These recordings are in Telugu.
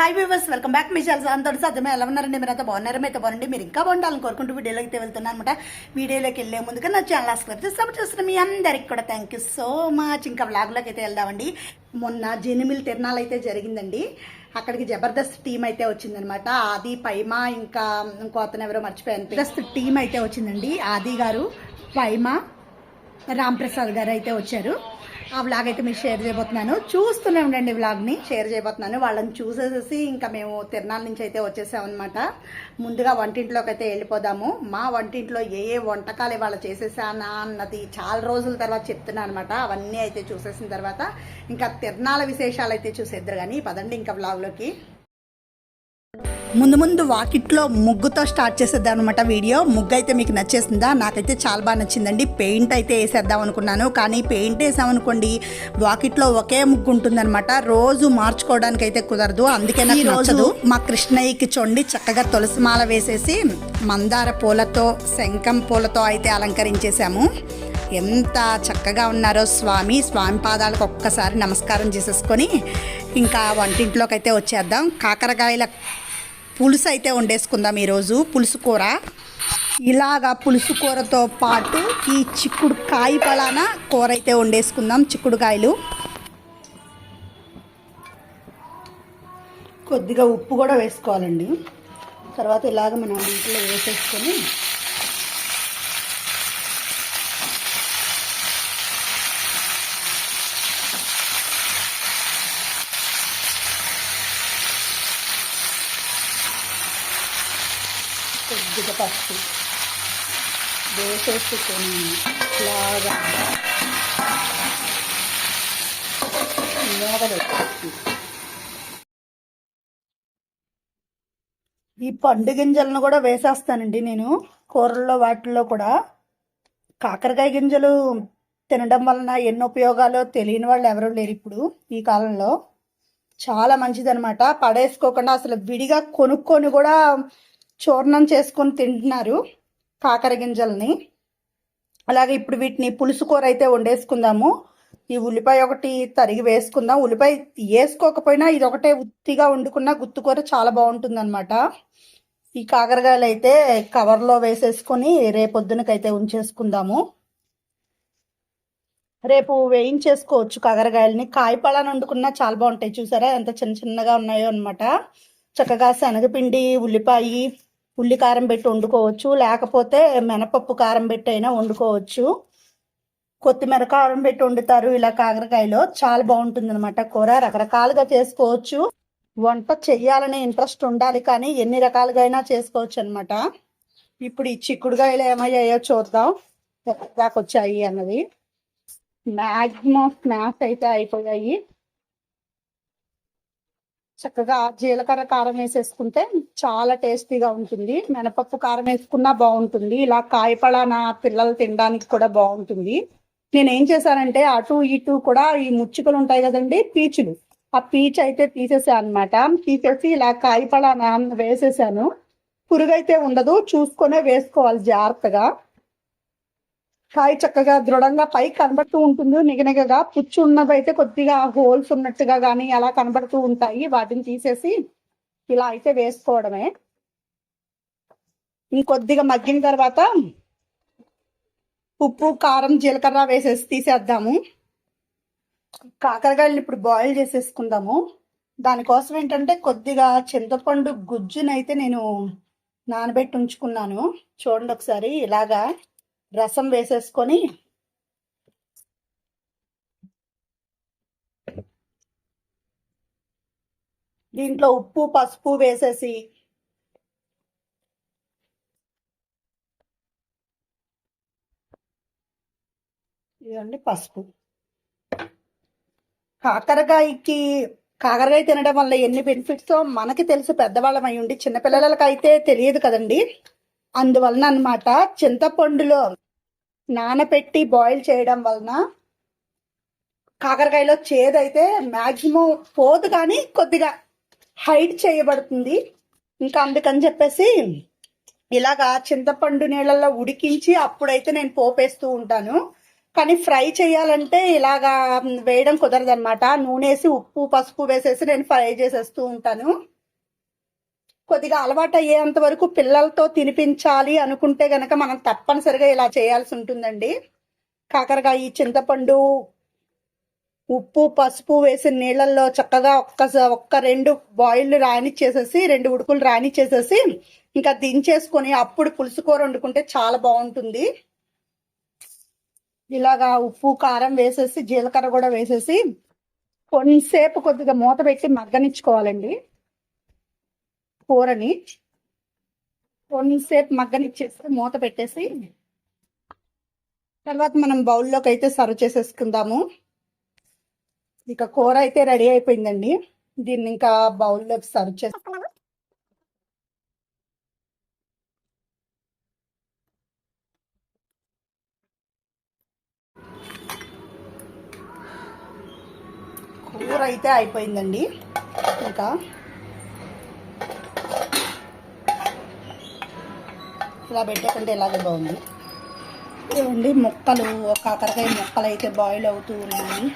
హాయ్ వ్యూవర్స్ వెల్కమ్ బ్యాక్ మీ ఛానల్ అందరూ సాధ్యమే. ఎలా ఉన్నారండి? మీరు అంతా బాగున్నారు? అయితే బాగుండి. మీరు ఇంకా బాగుండాలని కోరుకుంటూ వీడియోలోకి అయితే వెళ్తున్నాను అనమాట వీడియోలోకి వెళ్ళే ముందుగా నా ఛానల్ సబ్స్క్రైబ్ చేసి సపోర్ట్ చేస్తున్న మీ అందరికి కూడా థ్యాంక్ యూ సో మచ్ ఇంకా బ్లాగ్లోకి అయితే వెళ్దామండి. మొన్న జెనిమిల్ తిరణాలు అయితే జరిగిందండి. అక్కడికి జబర్దస్త్ టీం అయితే వచ్చిందనమాట ఆది పైమా ఇంకా ఇంకో అతను ఎవరో మర్చిపోయాను. జబర్దస్త్ టీం అయితే వచ్చిందండి. ఆది గారు పైమా రామ్ ప్రసాద్ గారు అయితే వచ్చారు. ఆ వ్లాగ్ అయితే మీకు షేర్ చేయబోతున్నాను. చూస్తూనే ఉండండి వ్లాగ్ని షేర్ చేయబోతున్నాను. వాళ్ళని చూసేసేసి ఇంకా మేము తిరణాల నుంచి అయితే వచ్చేసామన్నమాట. ముందుగా వంటింట్లోకి అయితే వెళ్ళిపోదాము. మా వంటింట్లో ఏ ఏ వంటకాలు ఇవాళ చేసేసానా అన్నది చాలా రోజుల తర్వాత చెప్తున్నాను అనమాట అవన్నీ అయితే చూసేసిన తర్వాత ఇంకా తిరణాల విశేషాలు అయితే చూసేద్దరు కానీ పదండి ఇంకా వ్లాగ్లోకి ముందు ముందు వాకిట్లో ముగ్గుతో స్టార్ట్ చేసేద్దాం అనమాట వీడియో. ముగ్గు అయితే మీకు నచ్చేసిందా? నాకైతే చాలా బాగా నచ్చిందండి. పెయింట్ అయితే వేసేద్దాం అనుకున్నాను. కానీ పెయింట్ వేసామనుకోండి వాకిట్లో ఒకే ముగ్గు ఉంటుందన్నమాట రోజు మార్చుకోవడానికి అయితే కుదరదు. అందుకే నాకు నచ్చదు. మా కృష్ణయ్యకి చొండి చక్కగా తులసిమాల వేసేసి మందార పూలతో శంఖం పూలతో అయితే అలంకరించేశాము. ఎంత చక్కగా ఉన్నారో స్వామి. స్వామి పాదాలకు ఒక్కసారి నమస్కారం చేసేసుకొని ఇంకా వంటింట్లోకి అయితే వచ్చేద్దాం. కాకరకాయల పులుసు అయితే వండేసుకుందాం ఈరోజు పులుసు కూర. ఇలాగా పులుసు కూరతో పాటు ఈ చిక్కుడు కాయ పలాన కూర అయితే వండేసుకుందాం చిక్కుడుకాయలు కొద్దిగా ఉప్పు కూడా వేసుకోవాలండి. తర్వాత ఇలాగ మనం ఇంట్లో వేసేసుకొని కొద్దిగా పసుపు వేసేసుకొని ఇలాగా. ఈ పండు గింజలను కూడా వేసేస్తానండి నేను. కూరల్లో వాటిల్లో కూడా. కాకరకాయ గింజలు తినడం వలన ఎన్ని ఉపయోగాలో తెలియని వాళ్ళు ఎవరూ లేరు ఇప్పుడు ఈ కాలంలో. చాలా మంచిదనమాట పడేసుకోకుండా అసలు విడిగా కొనుక్కొని కూడా చూర్ణం చేసుకొని తింటున్నారు కాకర గింజల్ని. అలాగే ఇప్పుడు వీటిని పులుసు కూర అయితే వండేసుకుందాము. ఈ ఉల్లిపాయ ఒకటి తరిగి వేసుకుందాం. ఉల్లిపాయ వేసుకోకపోయినా ఇది ఒకటే ఉత్తిగా వండుకున్న గుత్తుకూర చాలా బాగుంటుంది ఈ కాకరకాయలు అయితే కవర్లో వేసేసుకొని రేపొద్దునకైతే ఉంచేసుకుందాము. రేపు వేయించేసుకోవచ్చు కాకరకాయలని. కాయపళాన్ని వండుకున్నా చాలా బాగుంటాయి. చూసారా? ఎంత చిన్న చిన్నగా ఉన్నాయో అనమాట చక్కగా శనగపిండి ఉల్లిపాయ ఉల్లి కారం పెట్టి వండుకోవచ్చు లేకపోతే మినపప్పు కారం పెట్టి అయినా వండుకోవచ్చు. కొత్తిమీర కారం పెట్టి వండుతారు ఇలా కాకరకాయలో. చాలా బాగుంటుంది అనమాట కూర. రకరకాలుగా చేసుకోవచ్చు. వంట చెయ్యాలనే ఇంట్రెస్ట్ ఉండాలి కానీ ఎన్ని రకాలుగా అయినా చేసుకోవచ్చు అనమాట ఇప్పుడు ఈ చిక్కుడుకాయలు ఏమయ్యాయో చూద్దాం. దాకా వచ్చాయి అన్నది. మ్యాక్సిమం స్నాక్స్ అయితే అయిపోయాయి. చక్కగా జీలకర్ర కారం వేసేసుకుంటే చాలా టేస్టీగా ఉంటుంది. మినపప్పు కారం వేసుకున్నా బాగుంటుంది. ఇలా కాయపళాన పిల్లలు తినడానికి కూడా బాగుంటుంది. నేను ఏం చేశానంటే అటు ఇటు కూడా ఈ ముచ్చుకలు ఉంటాయి కదండి పీచులు. ఆ పీచ్ అయితే తీసేసాను అనమాట తీసేసి ఇలా కాయపళాన వేసేసాను. పురుగైతే ఉండదు చూసుకొనే వేసుకోవాలి జాగ్రత్తగా. కాయ చక్కగా దృఢంగా పై కనబడుతూ ఉంటుంది. నిగనిగగా పుచ్చు ఉన్నవి అయితే కొద్దిగా హోల్స్ ఉన్నట్టుగా కానీ అలా కనబడుతూ ఉంటాయి. వాటిని తీసేసి ఇలా అయితే వేసుకోవడమే. ఇంకొద్దిగా మగ్గిన తర్వాత ఉప్పు కారం జీలకర్ర వేసేసి తీసేద్దాము. కాకరకాయలు ఇప్పుడు బాయిల్ చేసేసుకుందాము. దానికోసం ఏంటంటే కొద్దిగా చింతపండు గుజ్జునైతే నేను నానబెట్టి ఉంచుకున్నాను. చూడండి ఒకసారి ఇలాగా రసం వేసేసుకొని దీంట్లో ఉప్పు పసుపు వేసేసి ఇదండి పసుపు. కాకరకాయకి కాకరకాయ తినడం వల్ల ఎన్ని బెనిఫిట్స్ మనకి తెలుసు. పెద్దవాళ్ళం అయి ఉండి చిన్నపిల్లలకి అయితే తెలియదు కదండి. అందువలన అనమాట చింతపండులో నానపెట్టి బాయిల్ చేయడం వలన కాకరకాయలో చేదైతే మ్యాక్సిమం పోదు కానీ కొద్దిగా హైడ్ చేయబడుతుంది. ఇంకా అందుకని చెప్పేసి ఇలాగా చింతపండు నీళ్ళల్లో ఉడికించి అప్పుడైతే నేను పోపేస్తూ ఉంటాను. కానీ ఫ్రై చేయాలంటే ఇలాగా వేయడం కుదరదనమాట నూనె వేసి ఉప్పు పసుపు వేసేసి నేను ఫ్రై చేసేస్తూ ఉంటాను. కొద్దిగా అలవాటు అయ్యేంత వరకు పిల్లలతో తినిపించాలి అనుకుంటే గనక మనం తప్పనిసరిగా ఇలా చేయాల్సి ఉంటుందండి. కాకరకాయ చింతపండు ఉప్పు పసుపు వేసిన నీళ్ళల్లో చక్కగా ఒక్క ఒక్క రెండు బాయిల్ రానిచ్చేసేసి రెండు ఉడుకులు రానిచ్చేసేసి ఇంకా దించేసుకొని అప్పుడు పులుసు కూర వండుకుంటే చాలా బాగుంటుంది. ఇలాగా ఉప్పు కారం వేసేసి జీలకర్ర కూడా వేసేసి కొంతసేపు కొద్దిగా మూత పెట్టి మగ్గనిచ్చుకోవాలండి. కూరని కొంతసేపు మగ్గనిచ్చేసి మూత పెట్టేసి తర్వాత మనం బౌల్లోకి అయితే సర్వ్ చేసేసుకుందాము. ఇక కూర అయితే రెడీ అయిపోయిందండి. దీన్ని ఇంకా బౌల్లోకి సర్వ్ చేసుకున్నాము కూర అయితే అయిపోయిందండి. ఇంకా ఇలా పెట్టకంటే ఇలాగే బాగుంది. ఇవ్వండి ముక్కలు కాకరకాయ ముక్కలు అయితే బాయిల్ అవుతూ ఉన్నాయి.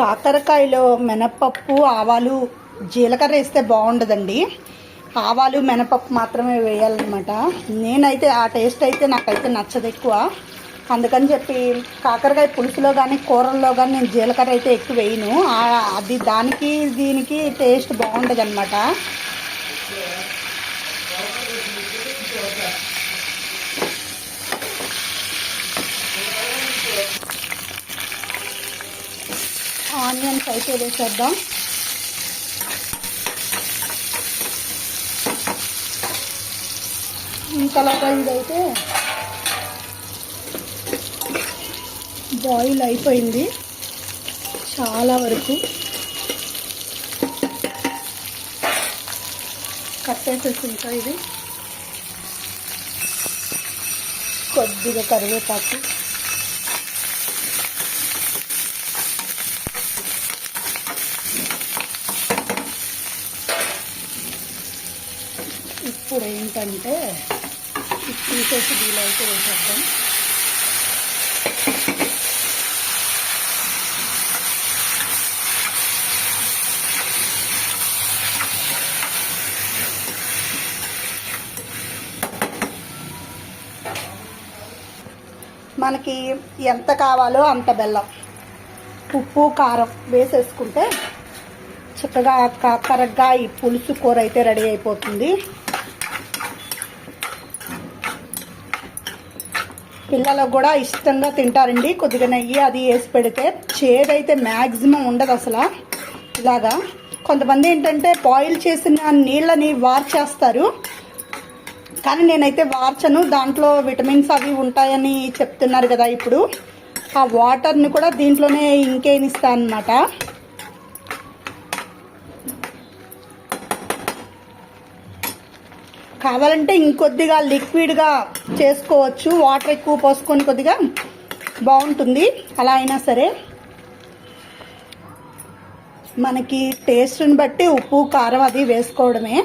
కాకరకాయలో మినపప్పు ఆవాలు జీలకర్ర వేస్తే బాగుండదండి. ఆవాలు మినపప్పు మాత్రమే వేయాలన్నమాట. నేనైతే ఆ టేస్ట్ అయితే నాకైతే నచ్చదు ఎక్కువ. అందుకని చెప్పి కాకరకాయ పులుసులో కానీ కూరల్లో కానీ నేను జీలకర్ర అయితే ఎక్కువ వేయను. అది దానికి దీనికి టేస్ట్ బాగుంటుంది అనమాట ఆనియన్స్ అయితే వేసేద్దాం. ఇంతలాగా ఇదైతే బాయిల్ అయిపోయింది. చాలా వరకు. కట్టేసేసి ఇంకా ఇది. కొద్దిగా కరివేపాకు. ఇప్పుడు ఏంటంటే తీసేసి వీలైతే వేసేద్దాం. మనకి ఎంత కావాలో అంత బెల్లం. ఉప్పు కారం వేసేసుకుంటే చక్కగా కరెక్ట్గా ఈ పులుసు కూర అయితే రెడీ అయిపోతుంది. పిల్లలకు కూడా ఇష్టంగా తింటారండి. కొద్దిగా నెయ్యి అది వేసి పెడితే చేదైతే మ్యాక్సిమం ఉండదు అసలు. ఇలాగా కొంతమంది ఏంటంటే బాయిల్ చేసిన నీళ్ళని వార్చేస్తారు. కానీ నేనైతే వార్చను. దాంట్లో విటమిన్స్ అవి ఉంటాయని చెప్తున్నారు కదా ఇప్పుడు. ఆ వాటర్ని కూడా దీంట్లోనే ఇంకేనిస్తాను అనమాట కావాలంటే ఇంకొద్దిగా లిక్విడ్గా చేసుకోవచ్చు. వాటర్ ఎక్కువ పోసుకొని కొద్దిగా బాగుంటుంది. అలా అయినా సరే. మనకి టేస్ట్ని బట్టి ఉప్పు కారం అది వేసుకోవడమే.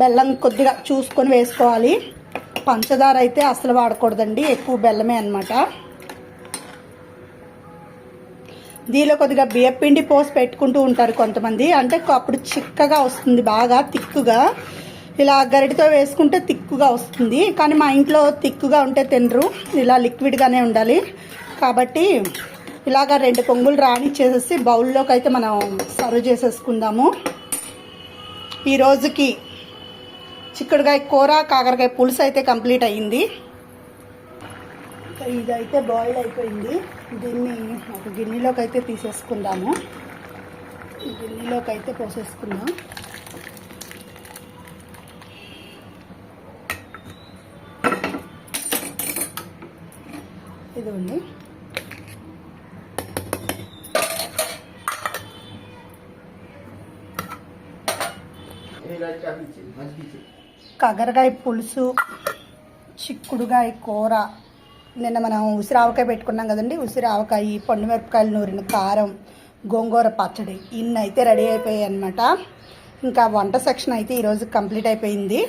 బెల్లం కొద్దిగా చూసుకొని వేసుకోవాలి. పంచదార అయితే అసలు వాడకూడదండి ఎక్కువ బెల్లమే అన్నమాట. దీనిలో కొద్దిగా బియ్యపిండి పోసి పెట్టుకుంటూ ఉంటారు కొంతమంది. అంటే అప్పుడు చిక్కగా వస్తుంది బాగా తిక్కుగా. ఇలా గరిటితో వేసుకుంటే తిక్కుగా వస్తుంది. కానీ మా ఇంట్లో తిక్కుగా ఉంటే తినరు. ఇలా లిక్విడ్గానే ఉండాలి. కాబట్టి ఇలాగ రెండు పొంగులు రాణిచ్చేసేసి బౌల్లోకి అయితే మనం సర్వ్ చేసేసుకుందాము. ఈ రోజుకి చిక్కుడుకాయ కూర కాకరకాయ పులుసు అయితే కంప్లీట్ అయ్యింది. ఇదైతే బాయిల్ అయిపోయింది. దీన్ని ఒక గిన్నెలోకి అయితే తీసేసుకుందాము. గిన్నెలోకి అయితే పోసేసుకుందాం. ఇదిగోండి. కాకరకాయ పులుసు చిక్కుడుకాయ కూర. నిన్న మనం ఉసిరి ఆవకాయ పెట్టుకున్నాం కదండి. ఉసిరి ఆవకాయ పండు మిరపకాయలు నూరిన కారం గోంగూర పచ్చడి ఇన్ని అయితే రెడీ అయిపోయాయి అనమాట ఇంకా వంట సెక్షన్ అయితే ఈరోజు కంప్లీట్ అయిపోయింది.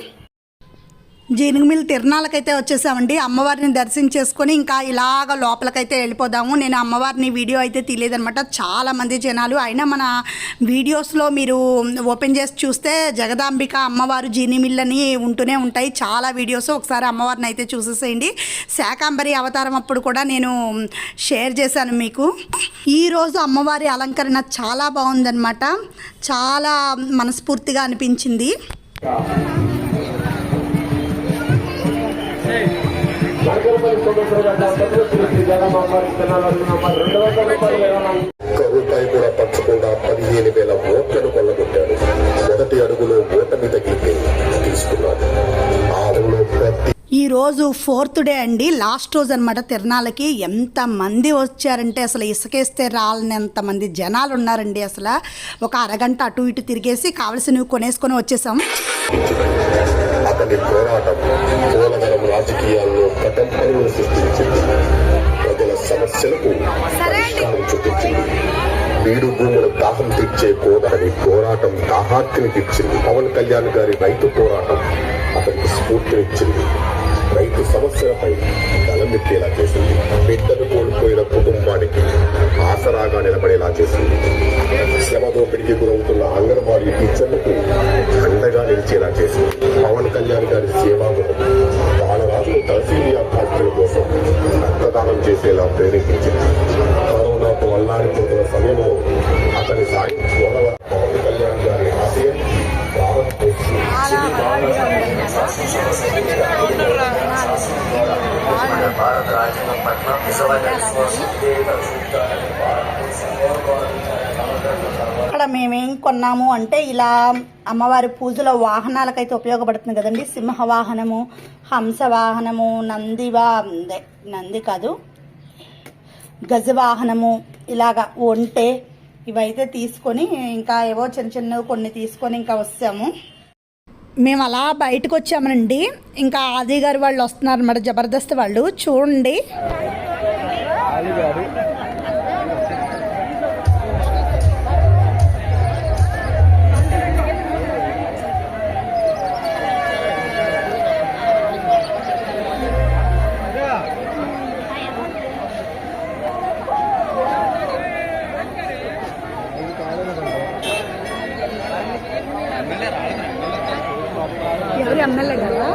జీనుగుమిల్ తిరణాలకైతే వచ్చేసామండి. అమ్మవారిని దర్శించేసుకొని ఇంకా ఇలాగ లోపలికైతే వెళ్ళిపోదాము. నేను అమ్మవారిని వీడియో అయితే తెలియదనమాట చాలామంది జనాలు అయినా మన వీడియోస్లో మీరు ఓపెన్ చేసి చూస్తే జగదాంబిక అమ్మవారు జీనిమిల్ అని ఉంటూనే ఉంటాయి. చాలా వీడియోస్ ఒకసారి అమ్మవారిని అయితే చూసేసేయండి. శాకాంబరి అవతారం అప్పుడు కూడా నేను షేర్ చేశాను మీకు. ఈరోజు అమ్మవారి అలంకరణ చాలా బాగుందన్నమాట. చాలా మనస్ఫూర్తిగా అనిపించింది. ఒక్క రూపాయి కూడా పంచకుండా పదిహేను వేల ఓట్లను కొల్లగొట్టాడు మొదటి అడుగులో ఓటమి తగిలితే తీసుకున్నాడు ఆ ప్రతి ఈ రోజు ఫోర్త్ డే అండి. లాస్ట్ రోజు అనమాట తిరణాలకి. ఎంత మంది వచ్చారంటే అసలు ఇసుకేస్తే రాలనంత మంది జనాలు ఉన్నారండి అసలు. ఒక అరగంట అటు ఇటు తిరిగేసి కావలసినవి కొనేసుకొని వచ్చేసాం. అతని పోరాటం మూలధనం రాజకీయాల్లో కటంపరులు సృష్టించింది. ప్రజల సమస్యలకు పరిష్కారం చూపించింది. బీడు భూముల దాహం తీర్చే కోదని పోరాటం దాహార్తిని తీర్చింది. పవన్ కళ్యాణ్ గారి రైతు పోరాటం అతనికి స్ఫూర్తినిచ్చింది. రైతు సమస్యలపై గలమెత్తేలా చేసింది. బిడ్డను కోల్పోయిన కుటుంబానికి ఆసరాగా నిలబడేలా చేసింది. శ్రమ దోపిడికి గురవుతున్న అంగన్వాడీ టీచర్లకు అండగా నిలిచేలా చేసింది. పవన్ కళ్యాణ్ గారి సేవాగుణం బాలరాజులు తహసీలియా బాధ్యుల కోసం రక్తదానం చేసేలా ప్రేరేపించింది. కరోనాకు అల్లాడిపోతున్న సమయంలో అతని సాయం పోలవరం పవన్ కళ్యాణ్ గారి ఆశయం ప్రారంభించింది భారత రాజ్యాంగం పట్ల నిజమైన విశ్వాసం ఇక్కడ మేమేం కొన్నాము అంటే ఇలా అమ్మవారి పూజలో వాహనాలకైతే ఉపయోగపడుతుంది కదండి. సింహ వాహనము హంస వాహనము నంది వా నంది కాదు గజవాహనము ఇలాగా ఒంటె ఇవైతే తీసుకొని ఇంకా ఏవో చిన్న చిన్నవి కొన్ని తీసుకొని ఇంకా వస్తాము. మేము అలా బయటకు వచ్చామనండి. ఇంకా ఆది గారు వాళ్ళు వస్తున్నారు అన్నమాట జబర్దస్త్ వాళ్ళు. చూడండి. ఎవరు ఎమ్మెల్యే కదా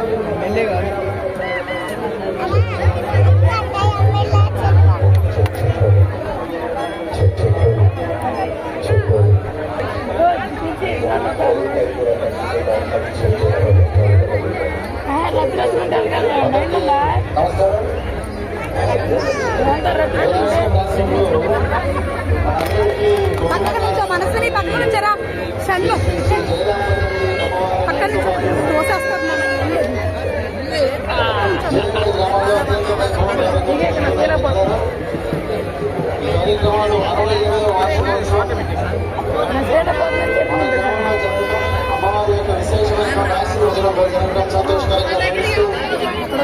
పక్కన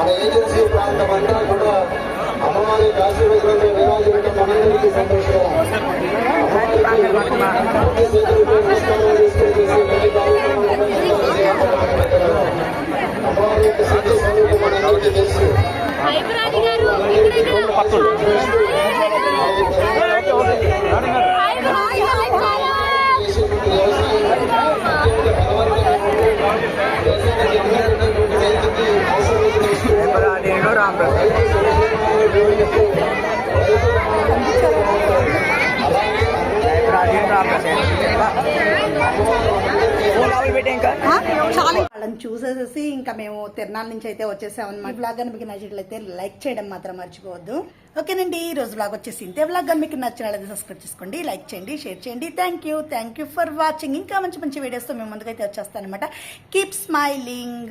మన ఏజెన్సీ ప్రాంతం అంతా కూడా అమ్మవారి ఆశీర్వాదంతో విరాజిల్లడం మనందరికీ సంతోషం అమ్మవారి యొక్క సత్య స్వరూపం మనందరికీ తెలుసు చేసేటువంటి వ్యవసాయం అత్యంత వాళ్ళని చూసేసేసి ఇంకా మేము తిరునాళ్ళ నుంచి అయితే వచ్చేసామన్నమాట. బ్లాగ్ అని మీకు నచ్చినట్లయితే లైక్ చేయడం మాత్రం మర్చిపోవద్దు. ఓకేనండి ఈ రోజు బ్లాగ్ వచ్చేసి ఇంతే బ్లాగ్ కానీ మీకు నచ్చినట్లయితే సబ్స్క్రైబ్ చేసుకోండి లైక్ చేయండి షేర్ చేయండి. Thank you thank you for watching ఇంకా మంచి మంచి వీడియోస్తో మేము ముందుకైతే వచ్చేస్తానమాట అనమాట కీప్ స్మైలింగ్